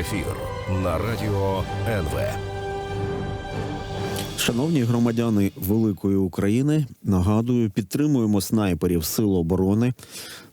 Ефір на радіо НВ. Шановні громадяни великої України, нагадую, підтримуємо снайперів Сил оборони,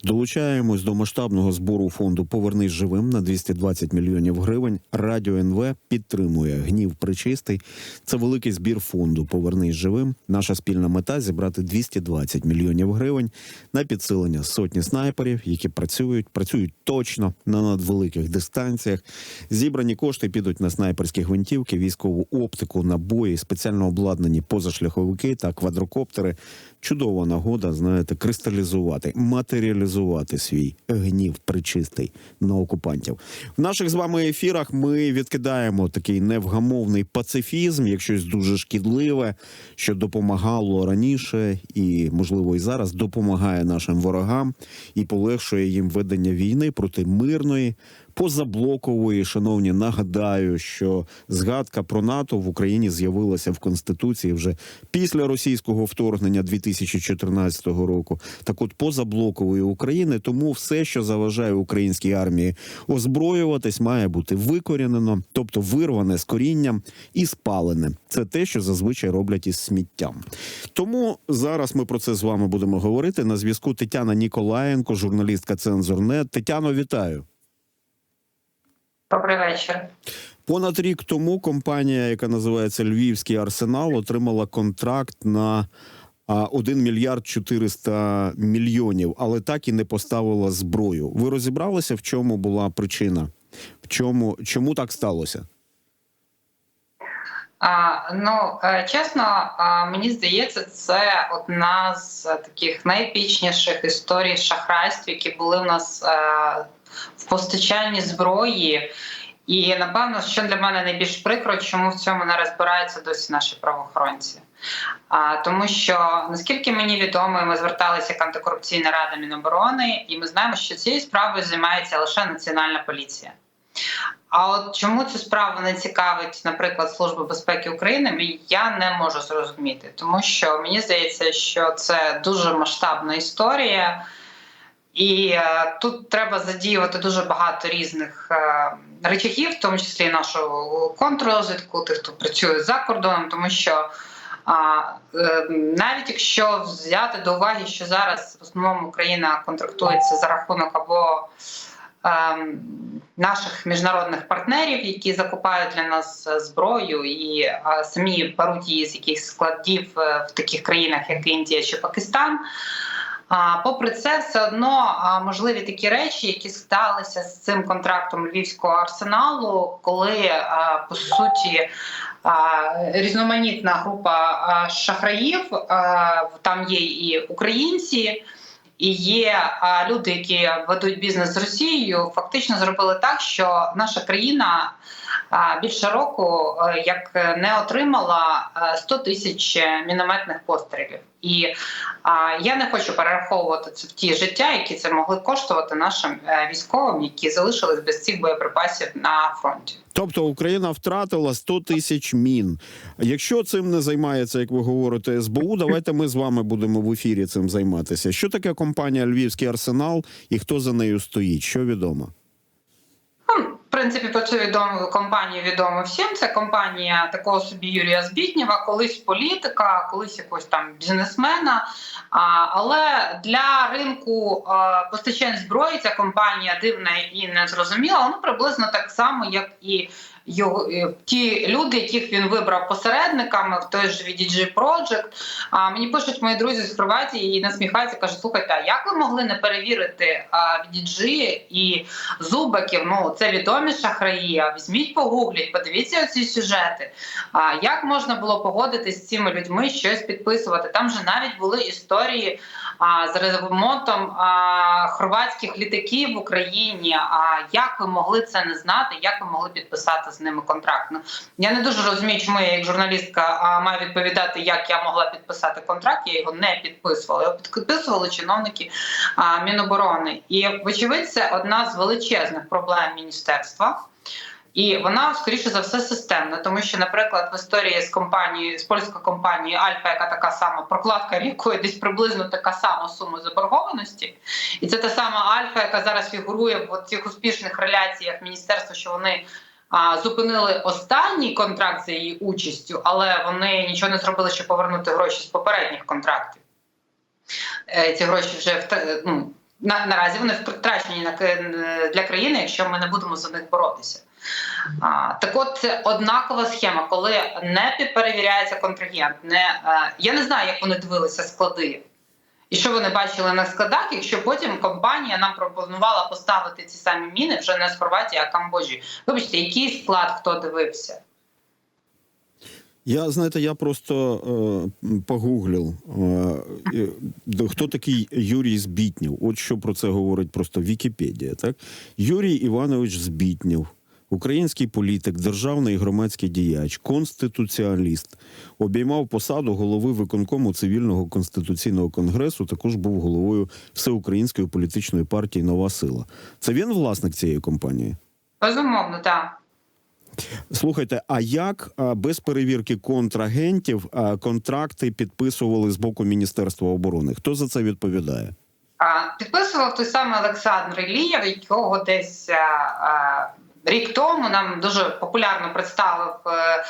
долучаємось до масштабного збору фонду Повернись живим на 220 мільйонів гривень. Радіо НВ підтримує гнів причистий. Це великий збір фонду Повернись живим. Наша спільна мета зібрати 220 мільйонів гривень на підсилення сотні снайперів, які працюють, працюють точно на надвеликих дистанціях. Зібрані кошти підуть на снайперські гвинтівки, військову оптику, набої, спеціально обладнані позашляховики та квадрокоптери. Чудова нагода, знаєте, кристалізувати, матеріалізувати свій гнів причистий на окупантів. В наших з вами ефірах ми відкидаємо такий невгамовний пацифізм, як щось дуже шкідливе, що допомагало раніше і, можливо, і зараз допомагає нашим ворогам і полегшує їм ведення війни проти мирної. Позаблокової, шановні, нагадаю, що згадка про НАТО в Україні з'явилася в конституції вже після російського вторгнення 2014 року. Так, от позаблокової України, тому все, що заважає українській армії озброюватись, має бути викорінено, тобто вирване з корінням і спалене. Це те, що зазвичай роблять із сміттям. Тому зараз ми про це з вами будемо говорити. На зв'язку Тетяна Ніколаєнко, журналістка Цензорнет. Тетяно, вітаю. Добрий вечір. Понад рік тому компанія, яка називається Львівський арсенал, отримала контракт на а, 1 мільярд 400 мільйонів, але так і не поставила зброю. Ви розібралися, в чому була причина? В чому чому так сталося? А, ну е, чесно, мені здається, це одна з таких найепічніших історій шахрайств, які були в нас е, в постачанні зброї. І напевно, що для мене найбільш прикро, чому в цьому не розбираються досі наші правоохоронці. А, Тому що наскільки мені відомо, ми зверталися як антикорупційна рада Міноборони, і ми знаємо, що цією справою займається лише Національна поліція. А от чому цю справу не цікавить, наприклад, Служба безпеки України, я не можу зрозуміти, тому що мені здається, що це дуже масштабна історія, і е, тут треба задіювати дуже багато різних е, речагів, в тому числі нашу контррозвідку, тих, хто працює за кордоном, тому що. А е, навіть якщо взяти до уваги, що зараз в основному Україна контрактується за рахунок або е, наших міжнародних партнерів, які закупають для нас зброю, і е, самі беруть її з якихось складів е, в таких країнах, як Індія чи Пакистан. А попри це, все одно можливі такі речі, які сталися з цим контрактом львівського арсеналу, коли по суті різноманітна група шахраїв, там є і українці. І є люди, які ведуть бізнес з Росією, фактично зробили так, що наша країна більше року е, як не отримала 100 тисяч мінометних пострілів. І я не хочу перераховувати це в ті життя, які це могли коштувати нашим е, військовим, які залишились без цих боєприпасів на фронті. Тобто Україна втратила 100 тисяч мін. Якщо цим не займається, як ви говорите, СБУ, давайте ми з вами будемо в ефірі цим займатися. Що таке компанія Львівський арсенал і хто за нею стоїть? Що відомо? Принципі, про цю відому компанію відомо всім. Це компанія такого собі Юрія Збітнєва, колись політика, колись якогось там бізнесмена. А, Але для ринку постачань зброї ця компанія дивна і незрозуміла. Ну приблизно так само, як і його е, ті люди, яких він вибрав посередниками в той ж VDG Project. А мені пишуть мої друзі з Хорватії і насміхаються, кажуть, слухайте, а як ви могли не перевірити VDG і зубаків? Ну це відомі шахраї. А візьміть, погугліть, подивіться оці сюжети. А як можна було погодитись з цими людьми щось підписувати? Там же навіть були історії а, з ремонтом а, хорватських літаків в Україні. А як ви могли це не знати? Як ви могли підписати з ними контракт? Ну, я не дуже розумію, чому я як журналістка маю відповідати, як я могла підписати контракт. Я його не підписувала. Його підписували чиновники Міноборони. І вочевидь, це одна з величезних проблем міністерства. І вона скоріше за все системна, тому що, наприклад, в історії з компанією з польською компанією Альфа, яка така сама прокладка рікою, десь приблизно така сама сума заборгованості, і це та сама Альфа, яка зараз фігурує в цих успішних реляціях міністерства, що вони зупинили останній контракт за її участю, але вони нічого не зробили, щоб повернути гроші з попередніх контрактів. Е, Ці гроші вже вта- ну, на, наразі вони втрачені для країни, якщо ми не будемо за них боротися. А, так от це однакова схема, коли не перевіряється контрагент. Не, е, я не знаю, як вони дивилися склади. І що вони бачили на складах, якщо потім компанія нам пропонувала поставити ці самі міни вже не з Хорватії, а Камбоджі. Вибачте, який склад хто дивився? Я знаєте, я просто е, погуглив, е, хто такий Юрій Збітнів. От що про це говорить просто Вікіпедія. Так, Юрій Іванович Збітнів, український політик, державний і громадський діяч, конституціаліст, обіймав посаду голови виконкому цивільного конституційного конгресу. Також був головою всеукраїнської політичної партії Нова сила. Це він власник цієї компанії. Безумовно, так. Слухайте, а як без перевірки контрагентів контракти підписували з боку Міністерства оборони? Хто за це відповідає? Підписував той самий Олександр Ілієв, якого десь а, рік тому нам дуже популярно представив е,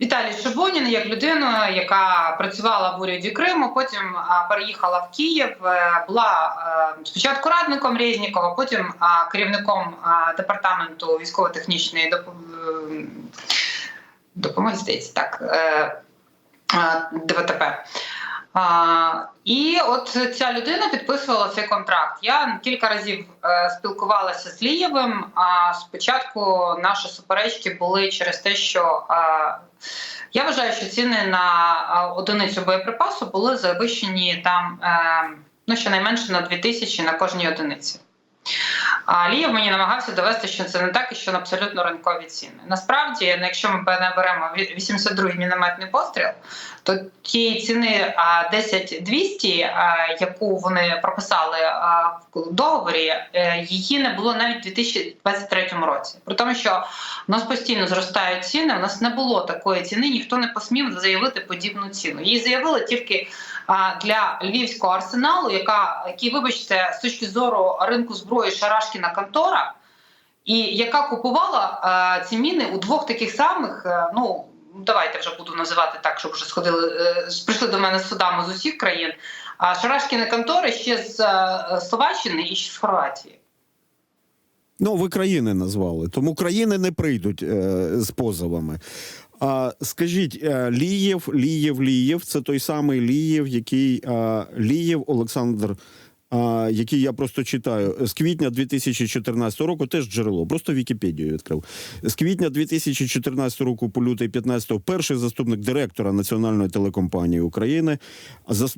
Віталій Шибонін як людину, яка працювала в уряді Криму, потім переїхала в Київ, е, була е, спочатку радником Резнікова, потім керівником департаменту військово-технічної доп- допомоги, здається, так. ДВТП. А, і от ця людина підписувала цей контракт. Я кілька разів е, спілкувалася з Лієвим. А спочатку наші суперечки були через те, що е, я вважаю, що ціни на е, одиницю боєприпасу були завищені там е, ну щонайменше на 2 тисячі на кожній одиниці. А Лієв мені намагався довести, що це не так і що на абсолютно ринкові ціни. Насправді, ну, якщо ми беремо 82-й мінометний постріл, то тієї ціни а, 10-200, яку вони прописали в договорі, е, її не було навіть у 2023 році. При тому, що у нас постійно зростають ціни, у нас не було такої ціни, ніхто не посмів заявити подібну ціну. Її заявили тільки для львівського арсеналу, яка який, вибачте, з точки зору ринку зброї Шарашкіна контора, і яка купувала а, ці міни у двох таких самих. е, ну давайте вже буду називати так, щоб вже сходили е, прийшли до мене судами з усіх країн. А Шарашкіни контори ще з е, Словаччини і ще з Хорватії. Ну, ви країни назвали, тому країни не прийдуть е, з позовами. А скажіть, е, Лієв, Лієв, Лієв це той самий Лієв, який е, Лієв Олександр. Який я просто читаю з квітня 2014 року, теж джерело, просто Вікіпедію відкрив. З квітня 2014 року по лютий 15 перший заступник директора Національної телекомпанії України.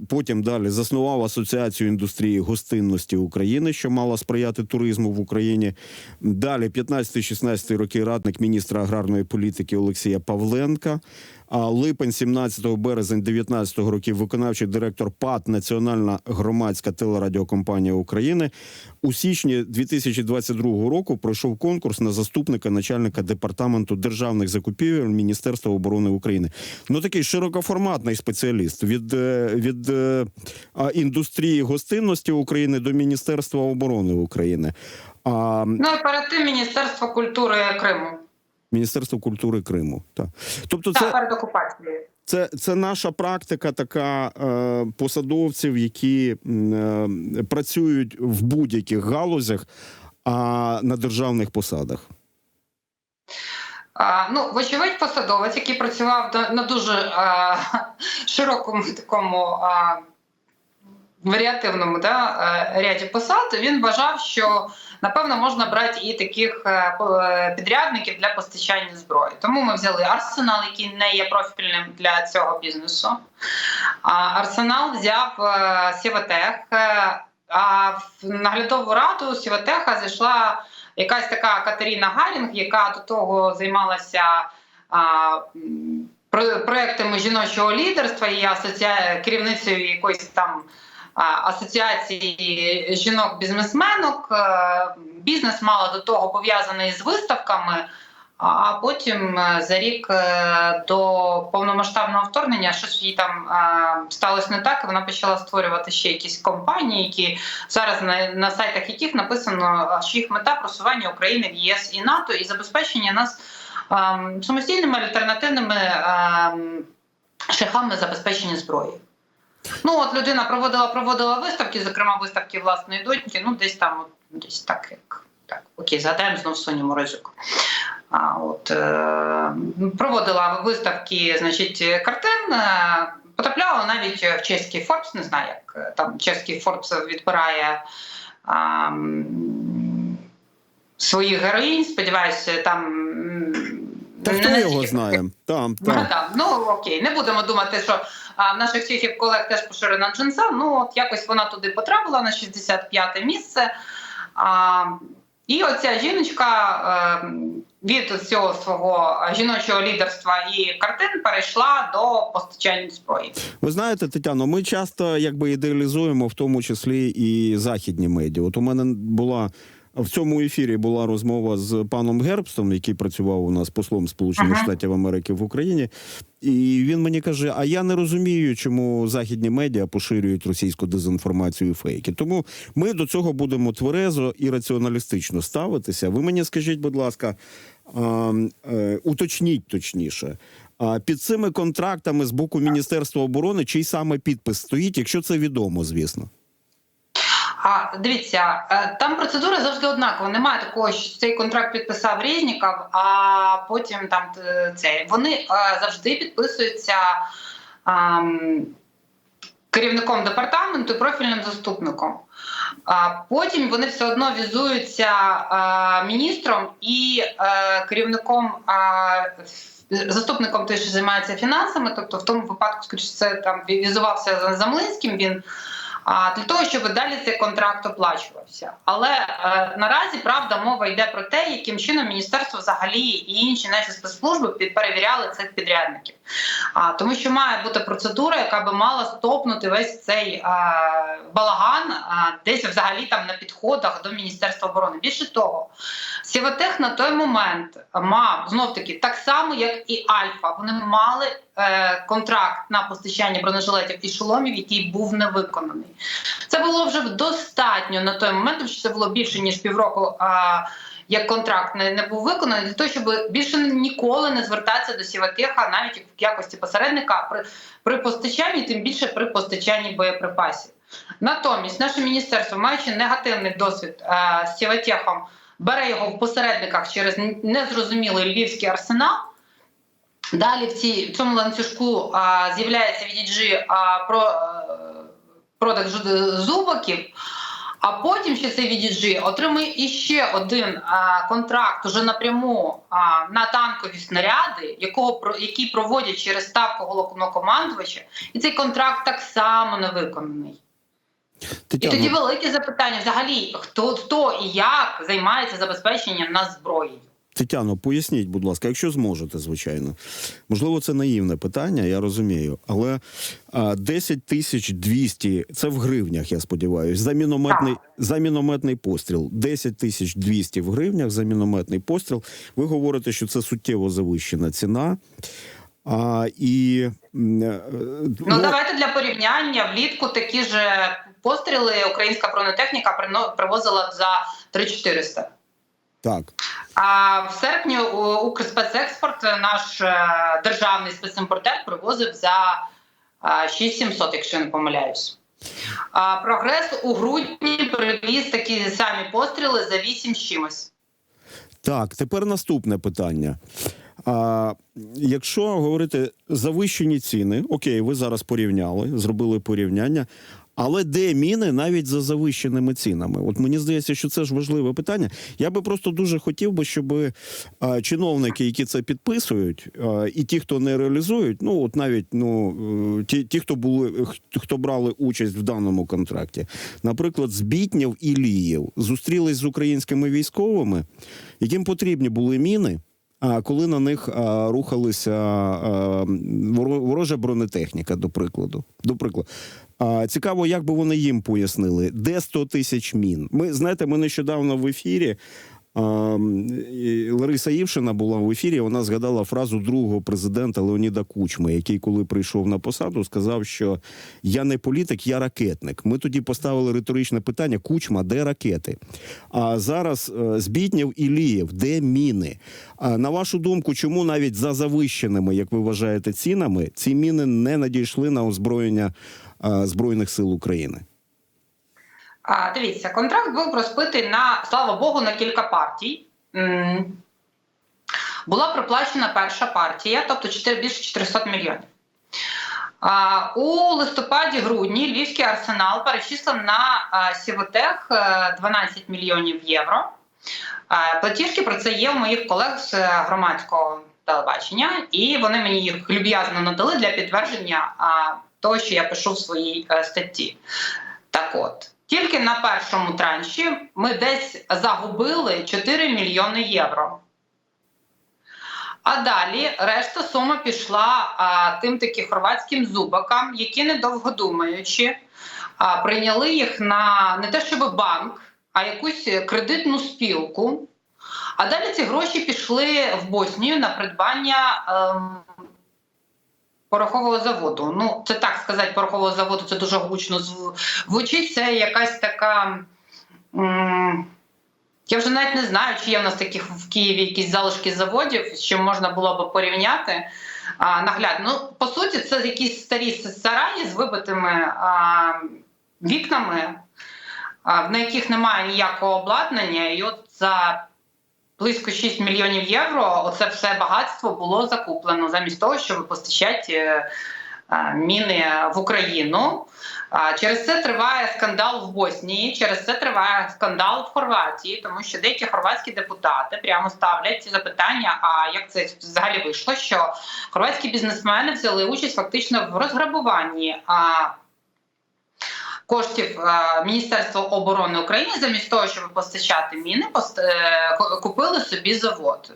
Потім далі заснував Асоціацію індустрії гостинності України, що мала сприяти туризму в Україні. Далі 15-16 роки радник міністра аграрної політики Олексія Павленка. А липень 17 березень 19 років виконавчий директор ПАТ Національна громадська телерадіокомпанія України. У січні 2022 року пройшов конкурс на заступника начальника департаменту державних закупівель Міністерства оборони України. Ну такий широкоформатний спеціаліст від, е, від е, індустрії гостинності України до Міністерства оборони України. А Ну перед тим Міністерство культури Криму. Міністерство культури Криму. Так. Тобто, це перед окупацією. Це, це наша практика така е, посадовців, які е, працюють в будь-яких галузях, а на державних посадах. А, ну, вочевидь, посадовець, який працював на дуже а, широкому такому а, варіативному да, е, ряді посад, він вважав, що напевно можна брати і таких е, е, підрядників для постачання зброї. Тому ми взяли арсенал, який не є профільним для цього бізнесу. Арсенал взяв е, Сіватех, а в наглядову раду Сіватеха зайшла якась така Катерина Гарінг, яка до того займалася про- проектами жіночого лідерства і асоціа... керівницею якоїсь там асоціації жінок-бізнесменок. Е, Бізнес мала до того пов'язаний з виставками. А потім е, за рік е, до повномасштабного вторгнення щось їй там сталося не так. і Вона почала створювати ще якісь компанії, які зараз на, на сайтах яких написано, що їх мета просування України в ЄС і НАТО і забезпечення нас самостійними альтернативними шляхами забезпечення зброї. Ну от людина проводила проводила виставки, зокрема виставки власної доньки. Ну десь там, от, десь так як так, окей, згадаємо знов Соню Морозюк. А от е, проводила виставки, значить, картин. Е, потрапляла навіть в чеський Форбс, не знаю, як е, там чеський Форбс відбирає. А, своїх героїнь, сподіваюся, там Та не хто його знає? Там, Ну, там. так. ну окей, не будемо думати, що а, в наших чехів колег теж поширена джинса. Ну от якось вона туди потрапила на 65-те місце. А, і оця жіночка е, від цього свого жіночого лідерства і картин перейшла до постачання зброї. Ви знаєте, Тетяно, ми часто якби ідеалізуємо, в тому числі і західні медіа. От у мене була в цьому ефірі була розмова з паном Гербстом, який працював у нас послом Сполучених Ага. Штатів Америки в Україні. І він мені каже: А я не розумію, чому західні медіа поширюють російську дезінформацію і фейки. Тому ми до цього будемо тверезо і раціоналістично ставитися. Ви мені скажіть, будь ласка, е, уточніть точніше. А під цими контрактами з боку Міністерства оборони чий саме підпис стоїть, якщо це відомо, звісно. А дивіться, е, там процедура завжди однакова. Немає такого, що цей контракт підписав Резніков, а потім там е, це вони е, завжди підписуються ам, керівником департаменту і профільним заступником. А потім вони все одно візуються міністром і керівником. Заступником той, що займається фінансами, тобто в тому випадку, скоріше, це там візувався за Замлинським. Він для того, щоб далі цей контракт оплачувався. Але е, наразі правда мова йде про те, яким чином міністерство взагалі і інші наші спецслужби перевіряли цих підрядників. А тому, що має бути процедура, яка би мала стопнути весь цей е, балаган а, десь взагалі там на підходах до міністерства оборони. Більше того, Сіватех на той момент мав знов таки так само, як і Альфа. Вони мали е, контракт на постачання бронежилетів і шоломів, який був не виконаний. Це було вже достатньо на той момент, що це було більше ніж півроку. А, як контракт не, не був виконаний, для того, щоб більше ніколи не звертатися до Сіватеха, навіть в якості посередника при, при постачанні, тим більше при постачанні боєприпасів. Натомість, наше міністерство, маючи негативний досвід е, з Сіватехом, бере його в посередниках через незрозумілий львівський арсенал. Далі в, цій, в цьому ланцюжку а, з'являється VDG а, про а, продаж зубаків, а потім ще цей VDG отримує іще один а, контракт уже напряму а, на танкові снаряди, якого про які проводять через ставку головнокомандувача, і цей контракт так само не виконаний. І тоді велике запитання: взагалі, хто хто і як займається забезпеченням нас зброєю? Тетяно, поясніть, будь ласка, якщо зможете, звичайно. Можливо, це наївне питання, я розумію. Але 10 тисяч 200, це в гривнях, я сподіваюся, за мінометний, за мінометний постріл. 10 тисяч 200 в гривнях за мінометний постріл. Ви говорите, що це суттєво завищена ціна. А, і, е, Ну, давайте для порівняння влітку такі ж постріли українська бронетехніка привозила за 3400. Так. А в серпні Укрспецекспорт, наш е, державний спецімпортер, привозив за е, 6700, якщо я не помиляюсь. А прогрес у грудні привіз такі самі постріли за 8 з чимось. Так, тепер наступне питання. А, якщо говорити завищені ціни, окей, ви зараз порівняли, зробили порівняння. Але де міни навіть за завищеними цінами? От мені здається, що це ж важливе питання. Я би просто дуже хотів би, щоб а, чиновники, які це підписують, а, і ті, хто не реалізують, ну от навіть ну е, ті, ті, хто були хто брали участь в даному контракті, наприклад, Збітнєв і Лієв зустрілись з українськими військовими, яким потрібні були міни. Коли на них рухалися ворожа бронетехніка, до прикладу. До прикладу. Цікаво, як би вони їм пояснили, де 100 тисяч мін. Ми знаєте, ми нещодавно в ефірі Лариса Євшина була в ефірі. Вона згадала фразу другого президента Леоніда Кучми, який, коли прийшов на посаду, сказав, що я не політик, я ракетник. Ми тоді поставили риторичне питання: Кучма, де ракети? А зараз е, Збітнєв і Лієв, де міни? А на вашу думку, чому навіть за завищеними, як ви вважаєте, цінами ці міни не надійшли на озброєння е, збройних сил України? А, дивіться, контракт був розбитий на слава Богу на кілька партій. Була проплачена перша партія, тобто 4, більше 400 мільйонів. А, у листопаді-грудні Львівський арсенал перечислив на а, Сівотех е, 12 мільйонів євро. А, платіжки про це є у моїх колег з е, громадського телебачення, і вони мені їх люб'язно надали для підтвердження а, того, що я пишу в своїй е, статті. Так от, тільки на першому транші ми десь загубили 4 мільйони євро. А далі решта сума пішла а, тим таки хорватським зубакам, які недовго думаючи, а, прийняли їх на не те, щоб банк, а якусь кредитну спілку. А далі ці гроші пішли в Боснію на придбання ем, порохового заводу. Ну, це так сказати, порохового заводу це дуже гучно зв- звучить. Це якась така. Я вже навіть не знаю, чи є в нас таких в Києві якісь залишки заводів, з чим можна було б порівняти а, наглядно. Ну, по суті, це якісь старі сараї з вибитими а, вікнами, а, на яких немає ніякого обладнання, і от за близько 6 мільйонів євро оце все багатство було закуплено замість того, щоб постачати е, е, міни в Україну. Через це триває скандал в Боснії, через це триває скандал в Хорватії, тому що деякі хорватські депутати прямо ставлять ці запитання: а як це взагалі вийшло? Що хорватські бізнесмени взяли участь фактично в розграбуванні коштів Міністерства оборони України замість того, щоб постачати міни, пост- е, купили собі завод.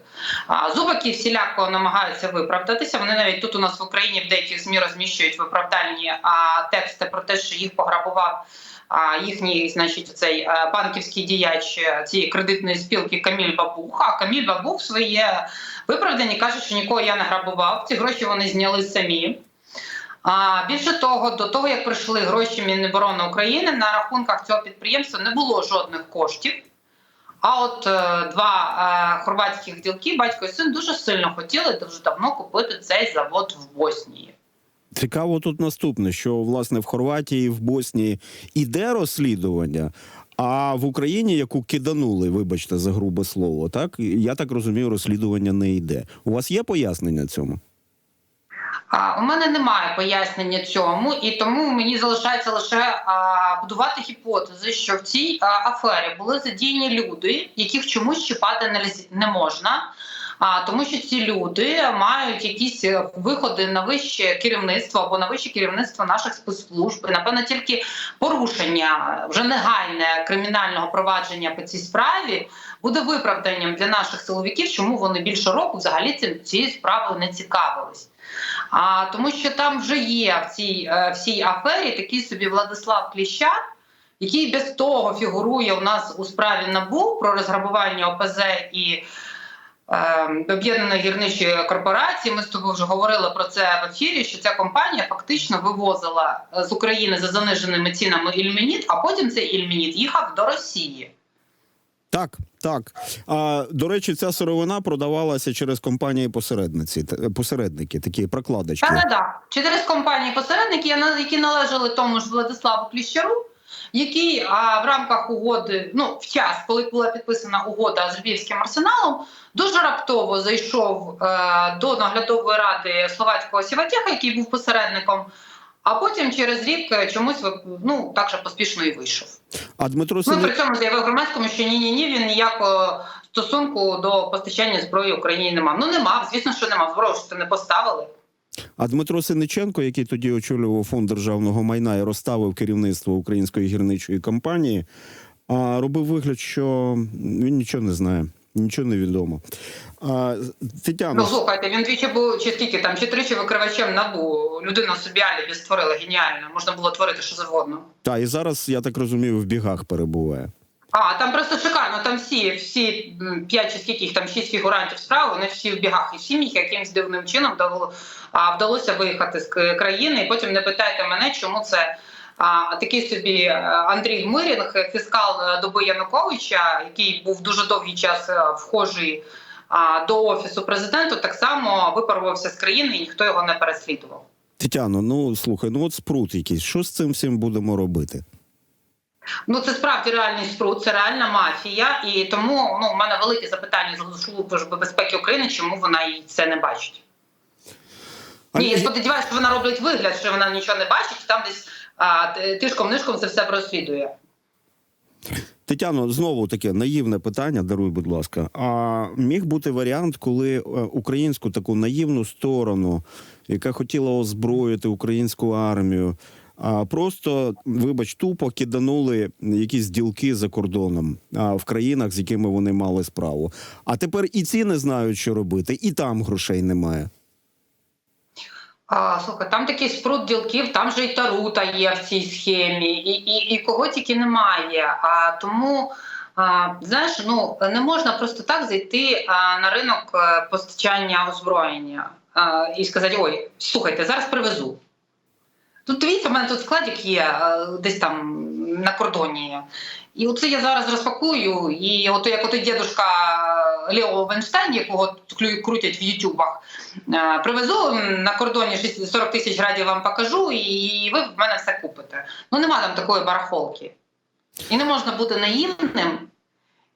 Зубаки всіляко намагаються виправдатися. Вони навіть тут у нас в Україні в деяких змі розміщують виправдальні тексти про те, що їх пограбував. А їхній, значить, цей е, банківський діяч е, цієї кредитної спілки Каміль Бабух. А Каміль Бабух своє виправдання каже, що нікого я не грабував. Ці гроші вони зняли самі. А більше того, до того як прийшли гроші Міноборони України, на рахунках цього підприємства не було жодних коштів. А от е, два е, хорватських ділки, батько і син, дуже сильно хотіли дуже давно купити цей завод в Боснії. Цікаво тут наступне, що власне в Хорватії, в Боснії іде розслідування. А в Україні, яку киданули, вибачте за грубе слово, так я так розумію, розслідування не йде. У вас є пояснення цьому? У мене немає пояснення цьому, і тому мені залишається лише будувати гіпотези, що в цій афері були задіяні люди, яких чомусь чіпати не, можна. А тому, що ці люди мають якісь е, виходи на вище керівництво або на вище керівництво наших спецслужб. Напевно, тільки порушення вже негайне кримінального провадження по цій справі буде виправданням для наших силовиків, чому вони більше року взагалі цим цією справою не цікавились. А тому, що там вже є в цій е, всій афері такий собі Владислав Кліщак, який без того фігурує у нас у справі НАБУ про розграбування ОПЗ і е, об'єднаної гірничої корпорації. Ми з тобою вже говорили про це в ефірі. Що ця компанія фактично вивозила е, з України за заниженими цінами ільмініт, а потім цей ільмініт їхав до Росії. Так, так. А до речі, ця сировина продавалася через компанії посередниці, посередники, такі прокладочки. Так, так. Через компанії посередники, які належали тому ж Владиславу Кліщару, який а, в рамках угоди, ну в час, коли була підписана угода з Львівським арсеналом, дуже раптово зайшов е, до наглядової ради словацького сіватєха, який був посередником. А потім через рік е, чомусь ну так же поспішно і вийшов. А Дмитро Ну при цьому заявив громадському, що ні, ні, ні, він ніякого стосунку до постачання зброї Україні не мав. Ну не мав, звісно, що не мав. Зброю що не поставили. А Дмитро Синиченко, який тоді очолював фонд державного майна і розставив керівництво української гірничої компанії, робив вигляд, що він нічого не знає, нічого не відомо. А, Тетяна, Ну слухайте, він двічі був чи скільки там, чи тричі викривачем набу. Людина собі алібі створила геніально. Можна було творити що завгодно. та і зараз я так розумію, в бігах перебуває. А, там просто шикарно, там всі, всі п'ять чи скільки їх там шість фігурантів справи, вони всі в бігах і сім'ях якимсь дивним чином вдалося виїхати з країни. І потім не питайте мене, чому це а, такий собі е, Андрій Гмирінг, фіскал е, доби Януковича, який був дуже довгий час е, вхожий а, до офісу президенту, так само випарувався з країни і ніхто його не переслідував. Тетяно, ну слухай, ну от спрут якийсь. Що з цим всім будемо робити? Ну це справді реальний спрут, це реальна мафія, і тому ну у мене велике запитання з Служби безпеки України, чому вона і це не бачить. А Ні, я сподіваюся, що вона робить вигляд, що вона нічого не бачить, там десь а, тишком-нишком це все розслідує. Тетяно, знову таке наївне питання, даруй, будь ласка. А міг бути варіант, коли е, українську таку наївну сторону, яка хотіла озброїти українську армію, а просто, вибач, тупо киданули якісь ділки за кордоном в країнах, з якими вони мали справу. А тепер і ці не знають, що робити, і там грошей немає. А, слухай, там такий спрут ділків, там же і Тарута є в цій схемі, і, і, і кого тільки немає. А тому. А, знаєш, ну не можна просто так зайти а, на ринок е, постачання озброєння а, і сказати: ой, слухайте, зараз привезу. Тут дивіться, в мене тут складик є е, десь там на кордоні. І оце я зараз розпакую, і от як ото дідушка Лео Венштейн, якого крутять в Ютубах, е, привезу на кордоні 60 40 тисяч градів вам покажу, і ви в мене все купите. Ну нема там такої барахолки. І не можна бути наївним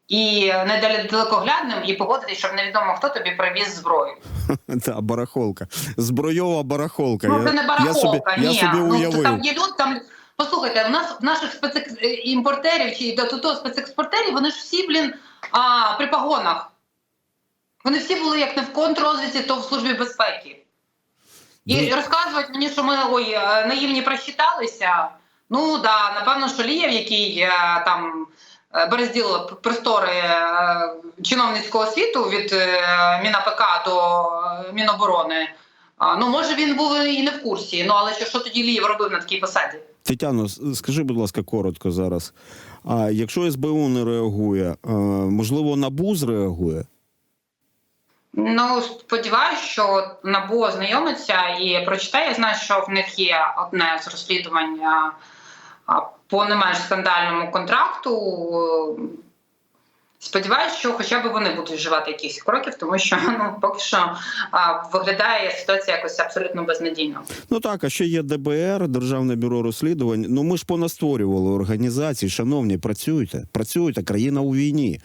і недалекоглядним, і погодитись, щоб невідомо хто тобі привіз зброю. Та барахолка, збройова барахолка. Ну, це не барахолка, ні. ну, там є люди, там послухайте, у нас в наших спецімпортерів чи до того спецекспортерів, вони ж всі, блін, а, при погонах. Вони всі були як не в контррозвідці, то в службі безпеки. І розказують мені, що ми ой, е, наївні просчиталися. Ну да, напевно, що Лієв, який е, там е, березділ простори чиновницького світу від МінАПК до Міноборони. Ну, може, він був і не в курсі. Ну, але що, що тоді Лієв робив на такій посаді? Тетяно, скажи, будь ласка, коротко зараз. А якщо СБУ не реагує, можливо, НАБУ зреагує? Ну, сподіваюся, що НАБУ ознайомиться і прочитає. Я знаю, що в них є одне з а, по не менш скандальному контракту. Сподіваюся, що хоча б вони будуть вживати якихось кроків, тому що ну поки що а, виглядає ситуація якось абсолютно безнадійно. Ну так, а ще є ДБР, Державне бюро розслідувань. Ну ми ж понастворювали організації. Шановні, працюйте, працюйте, країна у війні.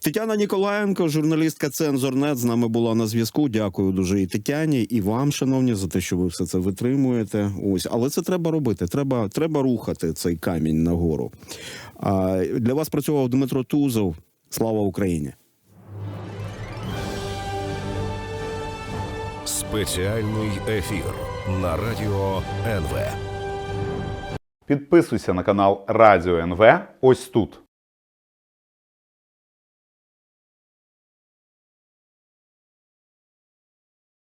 Тетяна Ніколаєнко, журналістка Цензорнет, з нами була на зв'язку. Дякую дуже і Тетяні, і вам, шановні, за те, що ви все це витримуєте. Ось, але це треба робити. Треба, треба рухати цей камінь нагору. А, для вас працював Дмитро Тузов. Слава Україні! Спеціальний ефір на радіо НВ. Підписуйся на канал Радіо НВ ось тут.